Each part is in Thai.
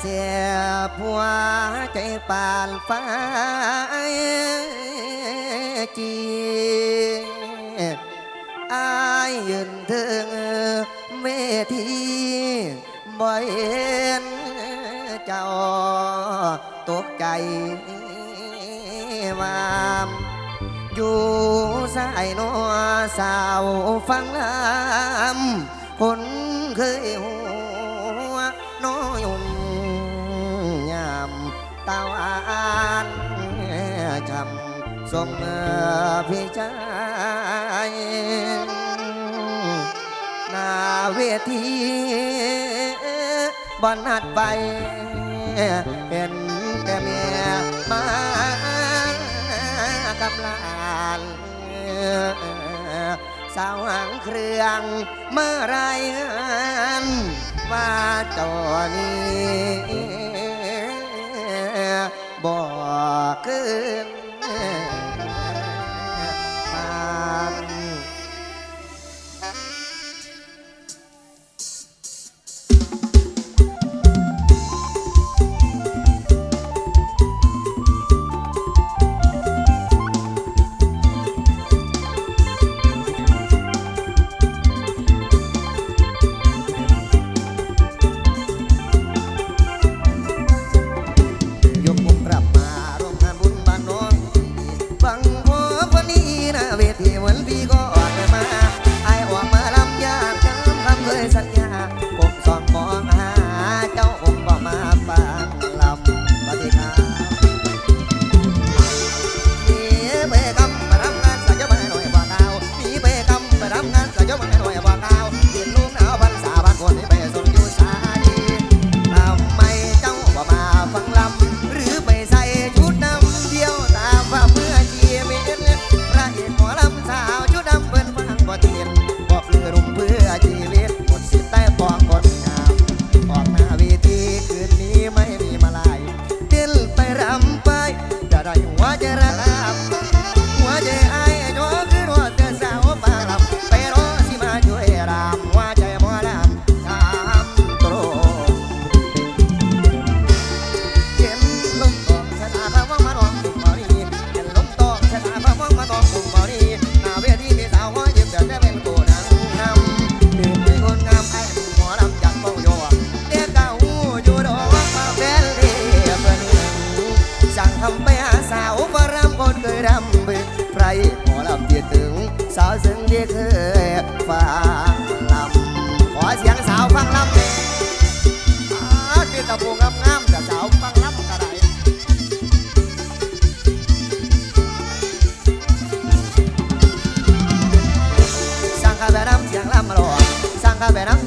เสียผัวใจปานฟ้าจีอายยืนถึงเมธีบ่เห็นเจ้าตกใจมามอยู่สายนัวสาวฟังน้ำคนเคยหั ทรงพิจายนาเวทีบนนัดไปเห็นแต่เมียมากำลานสาวหางเครื่องเมื่อไรว่าตัวนี้บอกคืน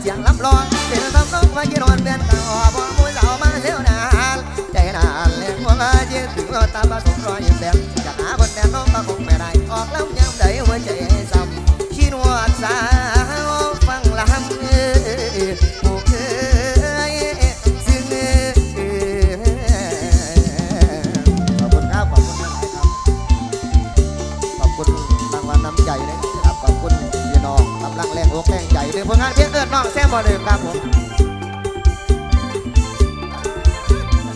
เสียงลำลองเป็นลำนองว่ากินอนเป็นกาอบ่มูสาวมาเที่ยวนานใจนานแลกหัวมาเจ็ดถึงว่าตาบาสุกรอยแสนจะหาคนแต่น้องก็คงไม่ได้ออกแล้วยามใดหัวใจซ้ำขี้นวาสา ก่อนอื่นครับผม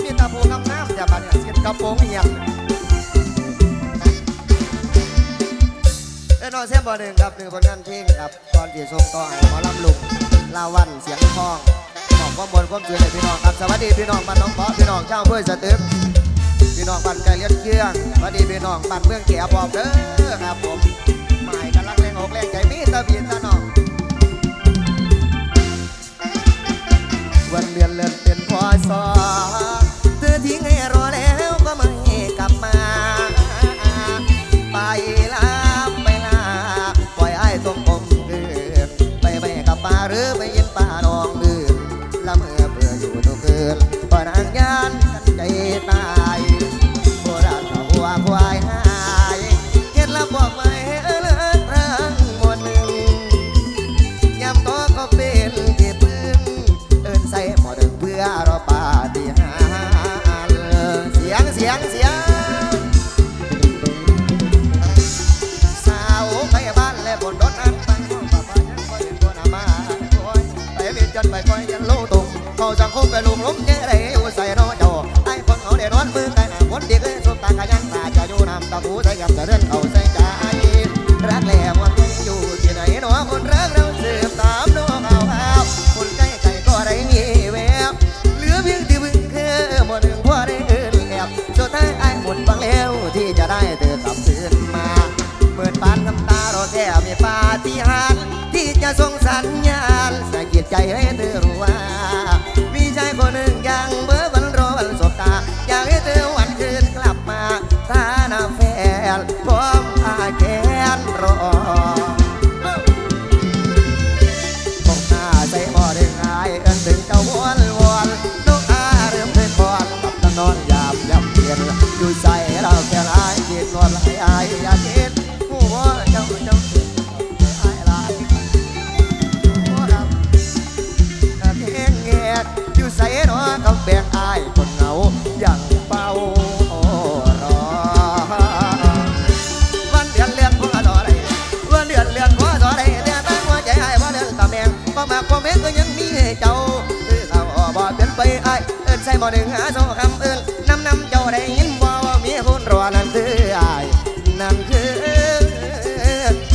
มีตาโกำน้ำๆอย่าบาดเนี่ยเสียกระโปรงเงียบเอ็นอเสียบอหนึ่งครับหนึ่งผนงานเพลงครับตอนที่ทรงต่อหมอลำลุงลาวันเสียงทองขอบความบนความสวยในพี่น้องครับสวัสดีพี่น้องบ้านน้องเพาะพี่น้องเช่าเพื่อสตึกพี่น้องบ้านไก่เลี้ยงเกี้ยงสวัสดีพี่น้องบ้านเมืองแก่บอบเด้อครับผมหมายกันรักแรงอกแรงใจมีตะเบียนตะนองียนเลือนเป็นควายอสอ เขาสังคมไปลุมล้มเจอได้อยู่ใส่นอเจ้ไอ้คนเขาเดือดร้อนมือกันคนดีเคยสบตากันยังตาจะอยู่นำตะบูใส่กับจะเดินเขาใส่ใจรักแหลมว่าอยู่ที่ไหนหนอคนรักเราสืบตามน้องเอาเอาคนใกล้ไก่ก็ได้มีแววเหลือเพียงที่บึงคือหมดหนึ่งพอได้เอินแอบสุดท้ายไอ้หมดบังแล้วที่จะได้เธอกลับคืนมาเมื่อปานน้ำตาเราแค่มีปาฏิหาริย์ที่จะส่งสัญญาณสะกิดใจให้เธอรู้ว่า ใส่บ่หนึ่งหาโซคำอิ้นนำนำเจ้าได้ยินบ่ว่ามีคนรอนั่นคืออายนั่นคือ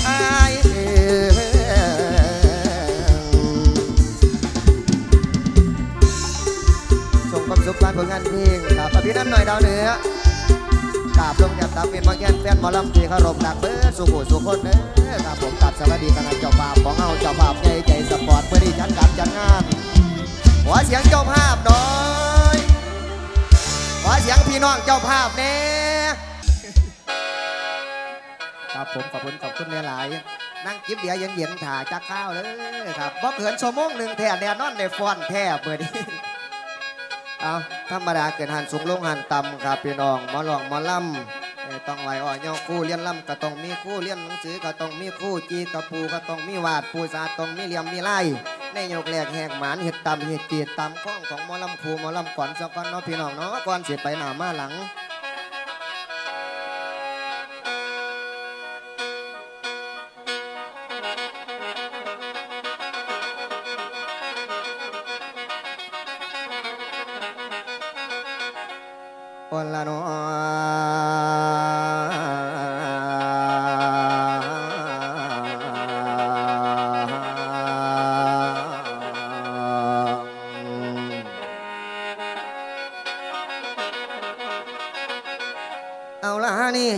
อายเอิ้นส่งความสุขผ่านผลงานเพลงกับอภินันหน่อยดาวเหนือกราบลงแก้มตาเป็นบางแกนแฟนหมอลำที่เคารพนักเบิดสุขุสุขคนเด้อครับผมกราบสวัสดีคณะเจ้าภาพของเฮาเจ้าภาพใจใจสปอร์ตเพื่อที่จัดการจัดงานขอเสียงเจ้าภาพหน่อย อเสียงพี่น้องเจ้าภาพแน่ครับผมขอบคุณขอบคุณหลายๆนั่งกิบเบียร์เย็นๆถ่าจักข้าวเลยครับบ่เกินชั่วโมงหนึ่งแท้แน่นอนในฟอนแท้เปิดนี้เอาธรรมดาเกิดหันสูงลงหันต่ำครับพี่น้องหมอลองหมอลำเอ่อ ต้องไหวอ่อยย่อคู่เลี้ยนลำก็ต้องมีคู่เลี้ยนหนังสือก็ต้องมีคู่จีกระปูก็ต้องมีวาดปูสาต้องมีเหลี่ยมมีไล่ในโยกแรกแหกหมานเห็ดตำเห็ดจีดตำข้องของมอลำคูมอลำขวัญสะก้อนเนาะพี่น้องเนาะก่อนเสียไปหน้ามาหลังคนละน้เอา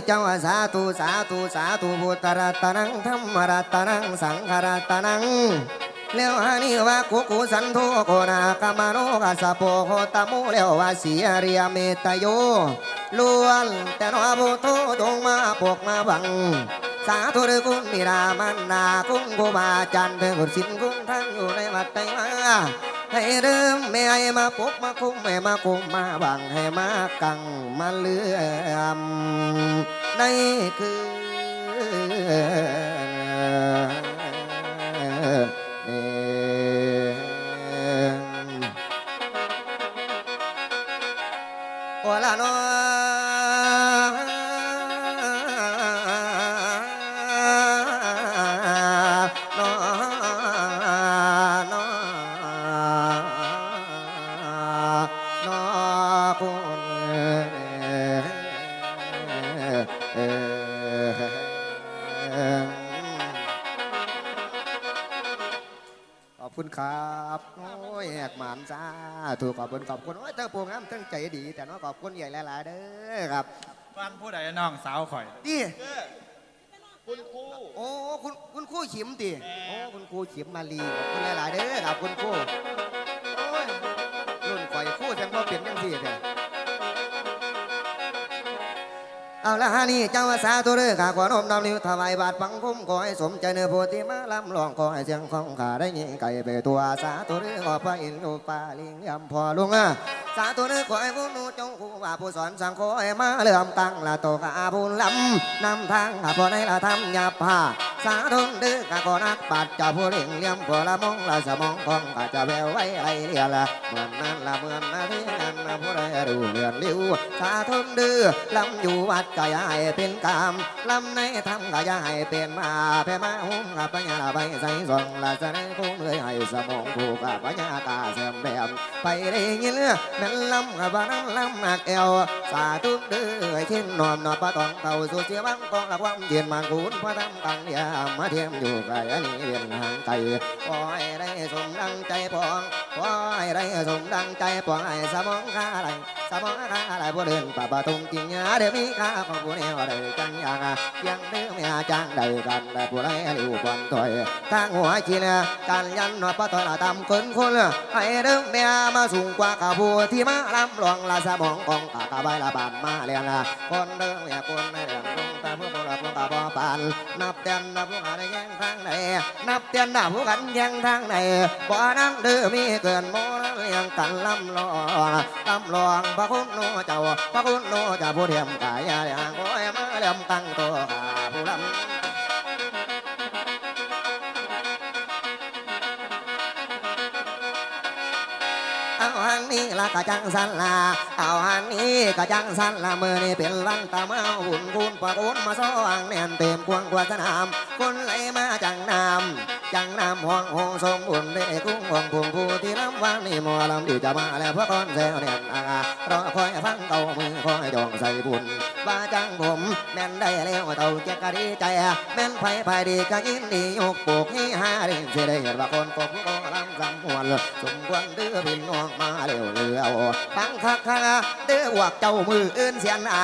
เจ้าสาธุสาธุสาธุพุทธรัตนังธรรมรัตนังสังฆรัตนังแล้วฮานี่ว่ากุกุสันโทโกนากามโนกาสะโปโหตมุแล้ววาสีเรียเมตโยล้วนแต่นอบุโตจงมาปกมาบัง สาธุเด้อคุณมิรามันนาคุณครูบาจารย์เพื่อนสินคุณท่านอยู่ในวัดไตมา ให้เริ่มแม่ไอ้มาปกมาคุ้มแม่มาคุ้มมาบังให้มากังมาเลื่อมในคือ ถูกขอบคุณขอบคุณโอ้ยเธอปูงามทั้งใจดี แต่น้องขอบคุณใหญ่หลายๆเด้อครับฟังผู้ใดน้องสาวข่อยดิคุณครูโอ้คุณคุณครู่ขิมดิโอ้คุณครู่ขิมมาลีขอบคุณหลายๆเด้อครับคุณครู่โอ้ยรุ่นข่อยครู่จังว่าเปลี่ยนยังสี่เด้อ เอาละฮะนี่เจ้าสาธุเด้อข้าขอนมนำนิ้วถวายบาทปังคุ้มขอให้สมใจเนื้อโพธิมาลำลองขอให้เสียงของข้าได้ยินไก่ไปตัวสาธุเด้อขอพระอินทร์อุปาลิงยำพอลุงอะสาธุนึกขอให้ผู้นูจงคู่ว่าผู้สอนสังขอให้มาเลื่อมตั้งละโตกาผู้ลำนำทางข้าพอในละทำยาผ้าสาธุนึกกะกอนักปัดจ้าผู้เล่งเลี้ยมผัวละมงละสมองของข้าจะแววไว้ไรเรียละเหมือนนั้นละเหมือนนาทีนั้นละผู้ใดรู้เรื่อนลิ้วสาธุดื้อลำอยู่วัดก็ยาให้เป็นกามลำในทำก็ยาให้เป็นมาแพ่มาหุ้มกับปัญญาละใบใส่ซองละจะได้คงเลยให้สมองถูกกับปัญญากาเสมแบบไปได้ยินแม่นลำกับบ้านลำหนักเอวสาธุเด้อชิ้นนอมนอปะตองเต่าสุเสียบังกองละความเย็นมันกูนพระทำตังเนี่ยมาเทียมอยู่ไกลอันนี้เรียนห่างไกลขอให้ได้สมดังใจปองขอให้ได้สมดังใจปองให้สมองข้าไหลสมองข้าไหลบ่เดินป่าปะตรงจริงเดี๋ยวมีข้าของผู้เนี่ยได้จังย่างยังเดิมไม่อาจังได้กันแต่ผู้ไรหลิวควันถอยทางหัวชีนการยันนอปะถอยละตำคนคนให้เดิมเมียมาสูงกว่าข้าผู้ที่มาลำหลวงละสมองของข้าข้าใบละบานมาเรียนละคนเดิมเนี่ยคนในเรื่องลงตาผู้บ่รับลงตาบ่ปานนับเตียนนับผู้หาได้แย่งทางไหนนับเตียนนับผู้กันแย่งทางไหนบ่นั่งเด้อมีเกินโมนั้นเลี้ยงกันลำลองลำลองพระคุณโนเจ้าพระคุณโนเจ้าผู้เทียมกายอย่างโอ้ยมาเลี่ยมตั้งตัวขาผู้ลำ นี้ละกะจังสันลาเอาอันนี้กะจังสันละมือนี่เป็นวันตะเมาบุญคุณปะคุณมาซ้องแน่นเต็มกวางกว่าสนามคนไหลมาจังน้ำจังน้ำห้องห้องสมบุญได้กุ้งห้องพุงผู้ที่ลำวันนี่หมอลำดีจะมาแล้วพระก้อนแซวเนี่ยอารอคอยฟังเก่ามือคอยจองใส่บุญ ว่าจังผม แม่นได้แล้วเต่าเจ๊กะดีใจ แม่นไผ่ไผดีก็ยินดียกโปกให้หาเรื่องเสียได้เห็นว่าคนกบก็ลำสำมวนสมควรเดือพี่น้องมาเร็วเรือฟังคักคักเดือวักเจ้ามืออื่นเสียนไอ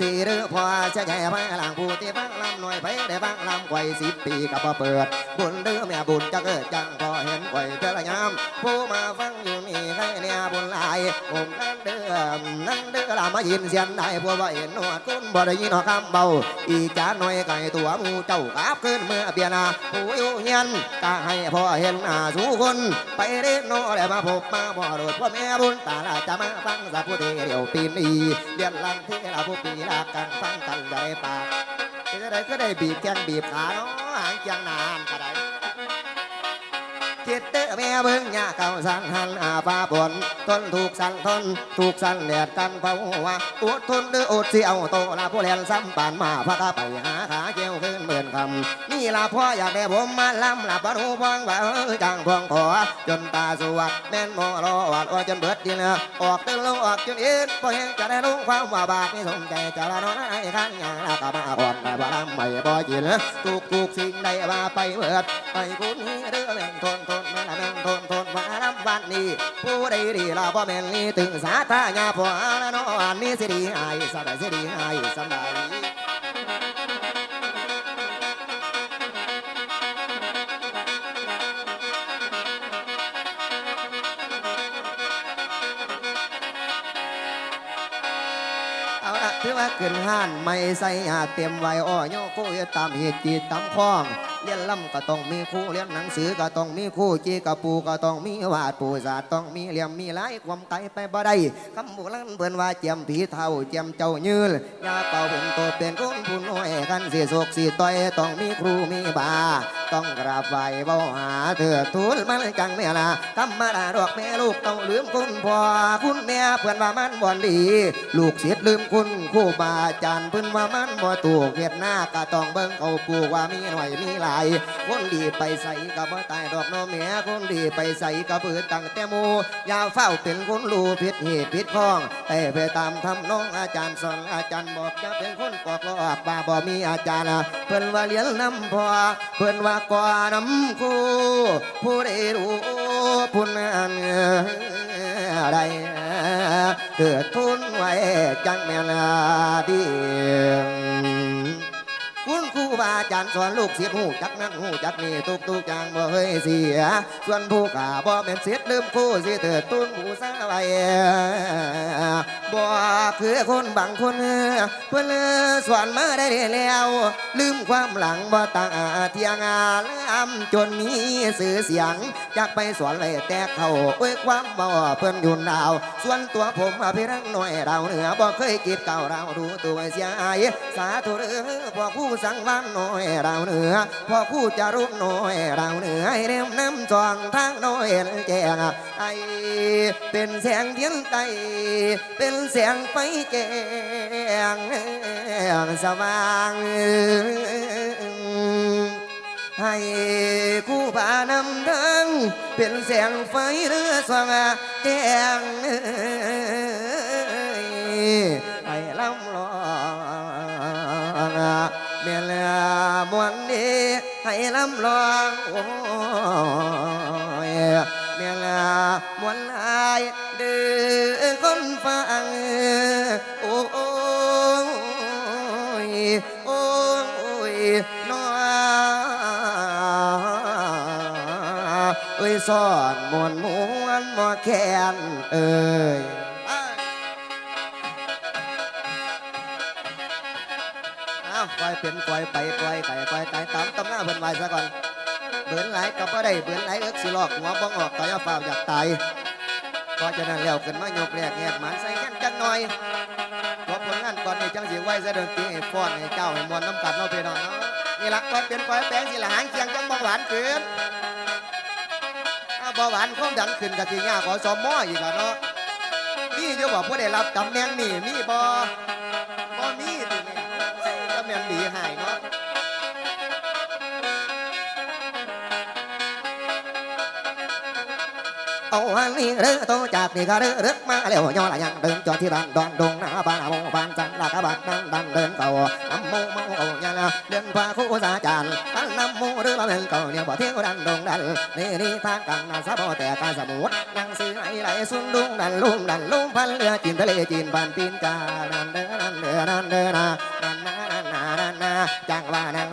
สีเรือพอจะใหญ่ไปหลังผู้ที่ฟังลำหน่อยไปได้ฟังลำไกวสิบปีกับพอเปิด บุญเดือแม่บุญจะเกิดจังพอเห็นไกวเทระยามผู้มาฟังอยู่นี่ให้เนี่ยบุญหลายผมนั่งเดือนั่งเดือลามายินเสียนได้พวว่าเห็นหนวดคุณบ่ได้ยินหอคำเบา อีกจานหน่อยไก่ตัวมูเจ้ากราบขึ้นเมื่อเบียนาผู้อยู่เย็นก็ให้พ่อเห็นหน้าสู่คน ไปเรียนโนแล้วมาพบมาบ่โดดพ่อแม่บุญตาลาจะมาฟังสักผู้เดียวปีนี้เดือนลังที่เราผู้ปีลากันฟังกันจะได้ปากจะได้ก็ได้บีบแกงบีบขาเนาะหางเจียงนานก็ได้ คิดเด้อแม่เบิ้งยาเก่าสั่งหันอาฟ้าบนทนถูกสั่นทนถูกสั่นแดดกันเผาว่าอดทนหรืออดสิเอาโตลาผู้เรียนซ้ำปานมาพระกาไปหาขาเก คำนี่ลาพ่ออยากได้ผมมาล้ำลาบรูพองว่าเออจังพองขอจนตาสวัสดแม่นโมรอวัดว่าจนเบิดดีเนื้ออกเดินลงออกจนอินพอเห็นจะได้รู้ความว่าบาปนี่สมใจจะละน้อยข้างอย่างลากะมาอ่อนแต่ว่าลำไม่พอจินทุกทุกสิ่งใดว่าไปเบิดไปคุณนี้เรื่องแม่งทนทนมาละแม่งทนทนมาลำวันนี้ผู้ใดดีลาบ่อแม่นนี่ถึงสาธาญาพ่อละน้อยนี่สิดีหายสบายสิดีหายสบาย ถือว่าขึ้นห้านไม่ใส่หาเตรียมไว้อ้อโยโกยตามเหตุจีตตามคล้องเรียนล่ำก็ต้องมีครู่เรียนหนังสือก็ต้องมีครู่จีกระปูก็ต้องมีวาดปูศาสตร์ต้องมีเหลี่ยมมีหลายความไกลไปบ่ได้คำโบราณเบิ่นว่าเจียมผีเท่าเจียมเจ้ายืนยาเป่าเป็นตัวเป็นคนผู้น้อยกันสีโศกสีต้อยต้องมีครูมีบา ต้องกราบไหว้เบาหาเถื่อทูลมันจังเมียละธรรมดาดอกแม่ลูกต้องลืมคุณพ่อคุณแม่เพื่อนว่ามันบ่ดี ลูกเสียดลืมคุณครูบาอาจารย์เพิ่อนว่ามันบ่ถูกเฮ็ดหน้าก็ต้องเบิ่งเขาปูว่ามีหน่อยมีหลาย คนดีไปใส่ก็บ่ตายดอกน้อแม่คนดีไปใส่ก็เปิดตั้งแต่มู่อยาเฝ้าเป็นคนรู้ผิดเหตุผิดข้องแต่ไปตามทำน้องอาจารย์สอนอาจารย์บอกจะเป็นคนปอกลอกบาบ่มีอาจารย์เพิ่นว่าเลี้ยงน้ำพอเพิ่นว่าก่อน้ำครูผู้ใดรู้ผู้นั้นได้เกิดทุนไว้จังแม่นดีคุณครูบาอา จารย์สอนลูกศิษย์หูจักนั้นหูจักนี่ทุกทุกๆอย่างบ่เคยเสีย ส่วนผู้ขาบ่แม่นศิษย์ลืมคู่สิเถิดตุ้นผู้สาไว้บ่คือคนบางคนเพิ่นสอนมาได้แล้ว ลืมความหลังบ่ตาเทียงาลำจนมีสื่อเสียงจากไปสอนเลยแต่เขาเอ้ยความบ่เพิ่นอยู่ดาว ส่วนตัวผมอภิรังหน่อยเราเหนือบ่เคยกิดเก่าเราดูตัวเสียอายสาธุเด้อพ่อผู้สังวานหน่อยเราเหนือพ่อผู้จะรุ่นหน่อยเราเหนือให้เริ่มน้ำจองทางน้อยแจงไอเป็นแสงเทียนไตเป็นแสงไฟแจงสว่างให้คู่บานำทางเป็นแสงไฟเรือสว่างแจง ให้ลำลองโอ้ยเมื่อลามวนลายเดือคนฟังโอ้ยโอ้ยน้อเอ้ยซ่อนมวนมวนมอแคนเอ้ย เป็นปล่อยไปปล่อยไก่ปล่อยไก่ตามตำหน้าเพิ่นไว้ซะก่อนเบื่อไหลก็บ่ได้เบื่อไหลเอิกสิลอกหัวบ้องออกก็อยาฝ่าอยากตายเพราะนั้นแล้วขึ้นมายกแรกแงกหมันใส่กันจังหน่อยรบผลงานก่อนนี่จังสิไว้ซะเดินตีให้ฟ้อนให้เจ้าให้มวนน้ำกัดเนาะพี่น้องเนาะนี่ละก่อนเป็นปล่อยแปลงสิละหางเคียงจังบ่หวานเกินบาหวานความดันขึ้นกะสิยากกว่าสมออีกแล้วเนาะมีอยู่บอกผู้ได้รับตำแหน่งนี่มีบ่ ก็แม่นดีหายเนาะเอาอันนี้เรือโตจากนี่ก็เรือเรือมาแล้วย่อละยังเดินจอดที่ร้านดอนดงหน้าบ้านโมบ้านจันลากบาดนั่งดันเดินเก่าน้ำโมเมาเอายละเดินพาคู่สาจานอันน้ำโมเรือละเดินเก่าเนี่ยบ่เที่ยวดันดงดันนี่นี่ทางกลางนาสะบ่แต่กาสมุทรนั่งซื้อไหลไหลสุนดุงดันลุ่มดันลุ่มพันเรือจีนทะเลจีนบ้านปีนกาดันเดินดันเดินดันเดินนาดัน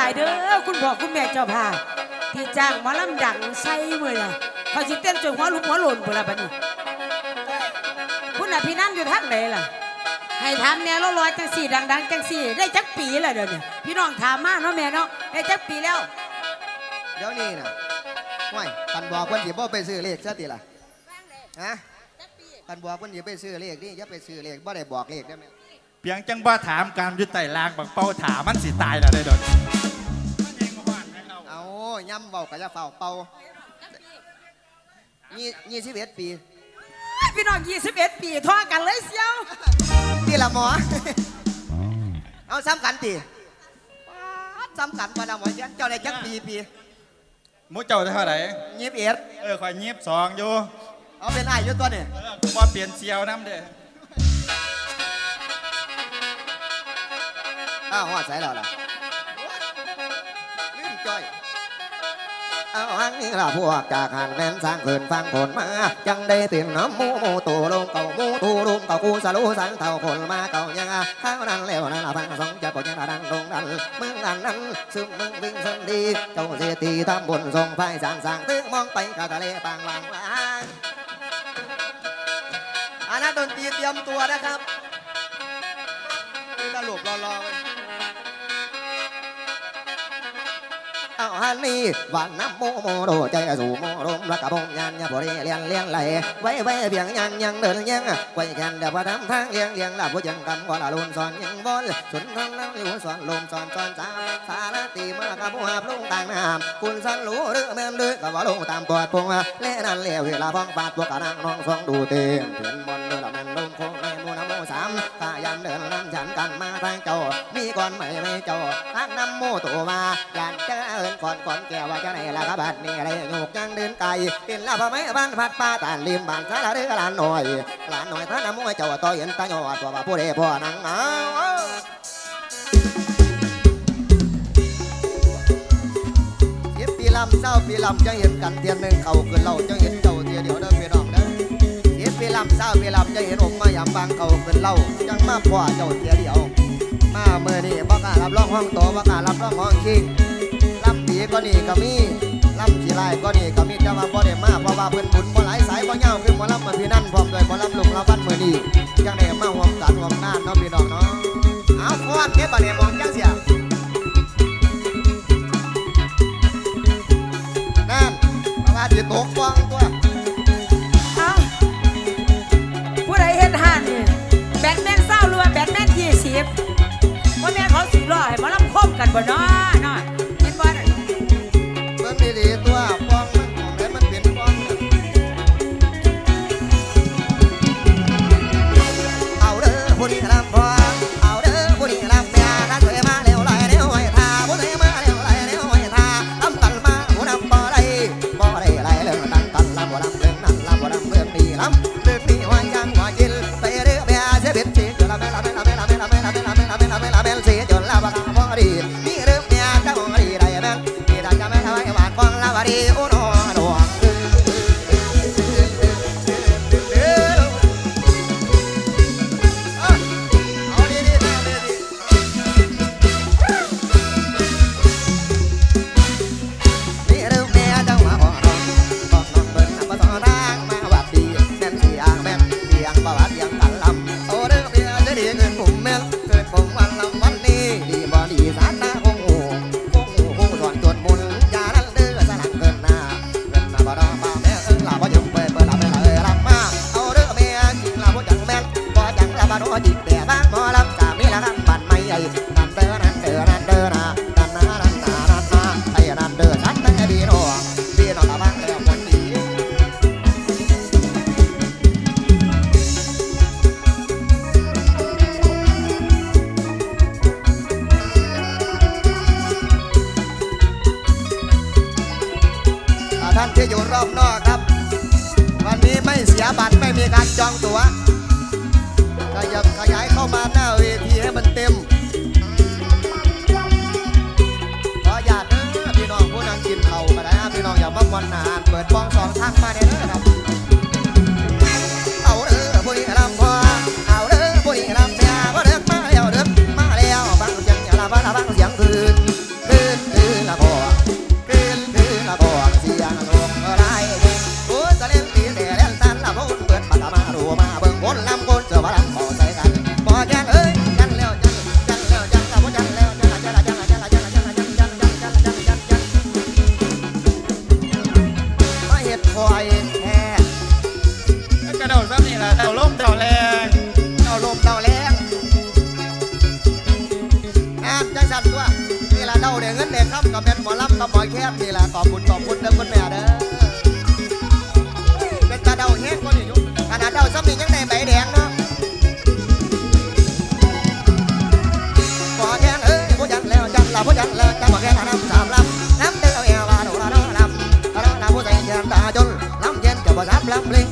ลายๆเด้อคุณพ่อคุณแม่เจ้าพาที่จ้างหมาลำดังใส่เมื่อน่ะเขาสิเต้นจนหัวลุกหัวหล่นพุ่นละบัดนี้คุณน่ะพี่นั่นอยู่ทางไหนล่ะ ให้ถามแนวลอยๆจังสี่ดัง ๆ จังสี่ได้จักปีแล้วเดี๋ยวนี้พี่น้องถามมาเนาะแม่เนาะได้จักปีแล้ว เดี๋ยวนี้น่ะห่วยคันบอกเพิ่นสิบ่ไปซื้อเลขซะติล่ะฮะคันบอกเพิ่นสิไปซื้อเลขนี่อย่าไปซื้อเลขบ่ได้บอกเลขได้ไหม เพียงจังบ่ถามการยุติไต่ลางบังเป้าถามมันสิตายแล้วได้โดนมัน ย่ำเบาก็จะเฝ้าเป่ายี่ยี่สิบเอ็ดปี พี่น้อง 21 ปีท้อกันเลยเสียวที่ละหมอ เอาซ้ำกันตีซ้ำกันมาดามหมอเจ้าเจ้าได้จักปีปีหมูเจ้าเท่าไหร่ยี่สิบเอ็ดเออคอยยิบสองอยู่เอาเป็นอ้ายอยู่ตัวนี่เออกูบ่เปลี่ยนเซียวน้ำเด้ออ้าวหัวใส่แล้วล่ะาหังนี่ละพวกจากหันแม่นสร้างเขินฟังผลมา จังได้ตื่นน้ำมูมูตูลงเก่ามูตูลุมเก่ากูสลูสันเท่าคนมาเก่ายังอะข้าวนั้นแล้วนั่นละพังสองจะปดยังดังดงดันมึงอันนั้นซึมมึงวิ่งสันดีเจ้าเสียตีทำบุญส่งไฟสางสางตึงมองไปกะทะเลปางลางลางอันนั้นดนตรีเตรียมตัวนะครับนี่ตลบรอๆไว้ เอาฮันนี่วันน้ำโมโมโดใจสู่โมรมรักกะบงยันยาบริเลียนเลียนไหลไว้ไว้เพียงยังยังเดินยังไว้แขนเดี๋ยวว่าทำทางเลียงเลียงลาผู้ยังกันว่าละลุนสอนยังบอลสุนทางน้ำอยู่สอนลมสอนสอนสาสารตีมากกับผู้หาบลุงต่างน้ำคุณสันรู้หรือแม่นเลยกับว่าลงตามปอดพงเล่นั่นเลี้ยวเวลาพ้องฟาดพวกกะนั่งน้องสองดูเต็มเห็นบอลเดินละแม่นลงคงในมูน้ำโมสามตายันเดินนั่นฉันกันมาทางเจ้า ก่อนไม่ไม่เจ้าทางน้ำโมตัวมายันเจริญก่อนก่อนแก้วว่าจะไหนละกบัดนี่อะไรโยกยังเดินไกลเป็นละพะไม่บ้านพัดป้าตานริมบ้านสารเรือหลานหน่อยหลานหน่อยท่านน้ำมวยเจ้าต่อเห็นตาหยอดตัวว่าผู้ใดพ่อนังเอาเก็บปีลำเศร้าปีลำจังเห็นกันเทียนหนึ่งเขาขึ้นเราจังเห็นเจ้าเทียเดียวเด้อพี่น้องเด้อเก็บปีลำเศร้าปีลำจังเห็นองค์มายามบางเขาขึ้นเราจังมาพ่อเจ้าเทียเดียวาเมื่อนี่บ่กล้ารับรองห้องโตบ่กล้ารับรองห้องคิงลำปีก็นี่ก็มีลำสีลายก็นี่ก็มีแต่ว่าบ่ได้มาเพราะว่าเพิ่นบุญบ่หลายสายบ่ยาวคือหมอลำมาพี่นั่นพร้อมด้วยหมอลำลุงเราบ้านมื้อนี้จังได้มาร่วมกันร่วมงานเนาะพี่น้องเนาะเอาฟ้อนเก็บบัดนี้มองจังเสียนั่นเพราะว่าสิตกฟองตัวเอ้ ล้อให้มาลำคมกันบ่เนาะ บ่จังลาบ่โนจิตแต่บางหมอลำสามีละนั่นบันไม่ใหญ่ 把它当做样子。 บ่ทำลังเล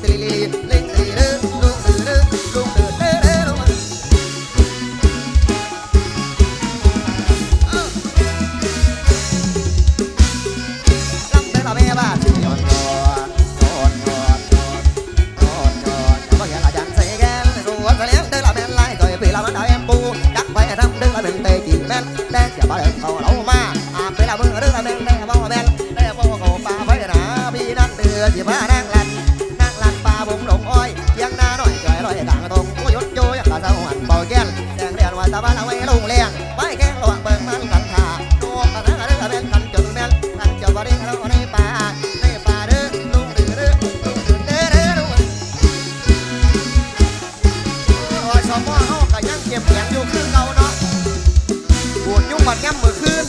หอดย่ำมือขึ้น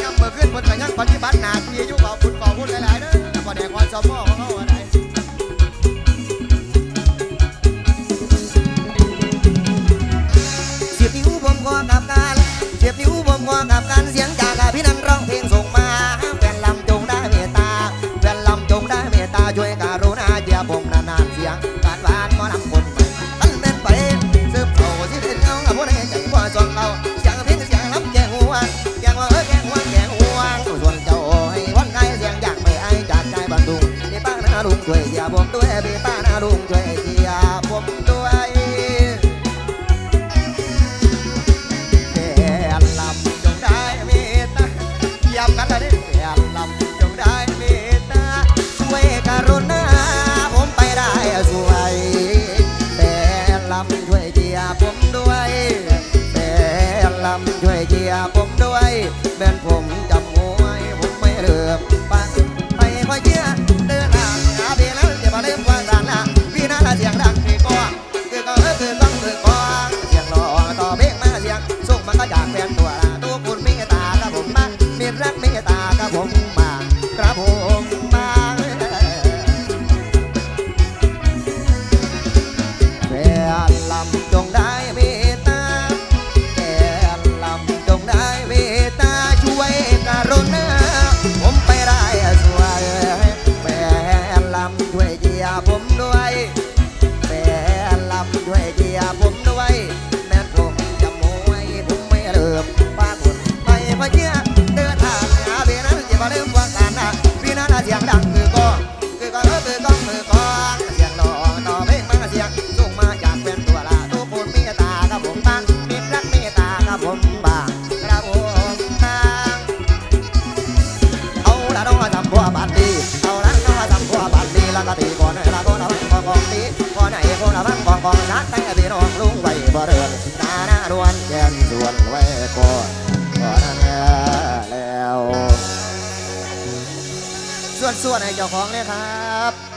ย่ำมือขึ้นเพิ่นก็ยันปฏิบัติหน้าที่อยู่ขอบคุณขอบคุณหลายๆเด้อแล้วก็แดกความชอบ แฟนผม ส่วนให้เจ้าของเลยครับ